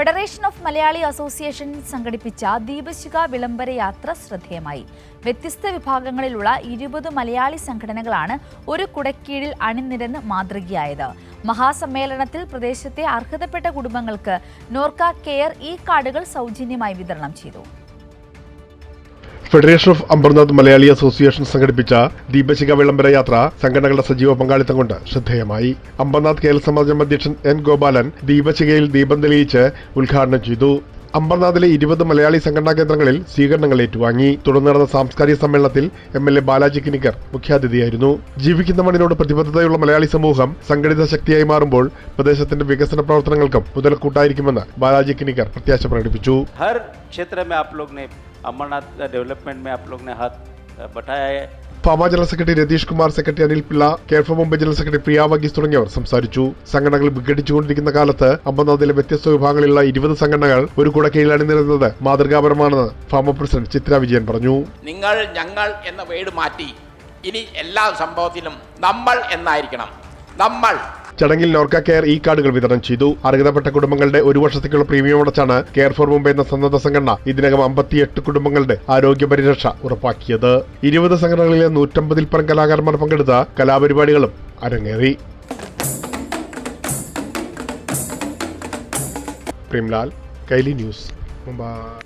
Federation of Malayali association സംഘടിപ്പിച്ച ദീപശിഖ വിളംബര യാത്ര ശ്രദ്ധേയമായി. വ്യത്യസ്ത വിഭാഗങ്ങളിലുള്ള ഇരുപത് മലയാളി സംഘടനകളാണ് ഒരു കുടക്കീഴിൽ അണിനിരന്ന് മാതൃകയായത്. മഹാസമ്മേളനത്തിൽ പ്രദേശത്തെ അർഹതപ്പെട്ട കുടുംബങ്ങൾക്ക് നോർക്ക കെയർ ഈ കാർഡുകൾ സൗജന്യമായി വിതരണം ചെയ്തു. Federation of Ambernath Malayali association സംഘടിപ്പിച്ച ദീപശിഖ വിളംബര യാത്ര സംഘടനകളുടെ സജീവ പങ്കാളിത്തം കൊണ്ട് ശ്രദ്ധേയമായി. അംബർനാഥ് കേരള സമാജം അധ്യക്ഷൻ എൻ ഗോപാലൻ ദീപശിഖയിൽ ദീപം തെളിയിച്ച് ഉദ്ഘാടനം ചെയ്തു. അംബർനാഥിലെ ഇരുപത് മലയാളി സംഘടനാ കേന്ദ്രങ്ങളിൽ സ്വീകരണങ്ങൾ ഏറ്റുവാങ്ങി. തുടർന്ന് നടന്ന സാംസ്കാരിക സമ്മേളനത്തിൽ M L A Balaji Kinikar മുഖ്യാതിഥിയായിരുന്നു. ജീവിക്കുന്ന മണ്ണിനോട് പ്രതിബദ്ധതയുള്ള മലയാളി സമൂഹം സംഘടിത ശക്തിയായി മാറുമ്പോൾ പ്രദേശത്തിന്റെ വികസന പ്രവർത്തനങ്ങൾക്കും മുതൽക്കൂട്ടായിരിക്കുമെന്ന് ബാലാജി കിനിക്കർ പ്രത്യാശ പ്രകടിപ്പിച്ചു. हर क्षेत्र में आप लोग ने अमरनाथ डेवलपमेंट में आप लोग ने हाथ अ, बटाया है FAMA general secretary Ratheesh Kumar secretary Anil Pillai കെയർഫോ Mumbai general secretary Priya Varghese തുടങ്ങിയവർ സംസാരിച്ചു സംഘടനകൾ വിഘടിച്ചുകൊണ്ടിരിക്കുന്ന കാലത്ത് അമ്പനാഥിലെ വ്യത്യസ്ത വിഭാഗങ്ങളിലുള്ള ഇരുപത് സംഘടനകൾ ഒരു കുട കീഴിൽ അണിനിരുന്നത് മാതൃകാപരമാണെന്ന് ഫാമ പ്രസിഡന്റ് ചിത്ര വിജയൻ പറഞ്ഞു നിങ്ങൾ ഞങ്ങൾ എന്ന വേട് മാറ്റി ഇനി എല്ലാ സംഭവത്തിലും നമ്മൾ എന്നായിരിക്കണം നമ്മൾ ചടങ്ങിൽ നോർക്ക കെയർ ഈ കാർഡുകൾ വിതരണം ചെയ്തു. അർഹതപ്പെട്ട കുടുംബങ്ങളുടെ ഒരു വർഷത്തേക്കുള്ള പ്രീമിയം അടച്ചാണ് കെയർ ഫോർ മുംബൈ എന്ന സന്നദ്ധ സംഘടന ഇതിനകം അമ്പത്തിയെട്ട് കുടുംബങ്ങളുടെ ആരോഗ്യ പരിരക്ഷ ഉറപ്പാക്കിയത്. ഇരുപത് സംഘടനകളിലെ നൂറ്റമ്പതിൽ പരം കലാകാരന്മാർ പങ്കെടുത്ത കലാപരിപാടികളും അരങ്ങേറി. പ്രേംലാൽ കൈലി ന്യൂസ് മുംബൈ.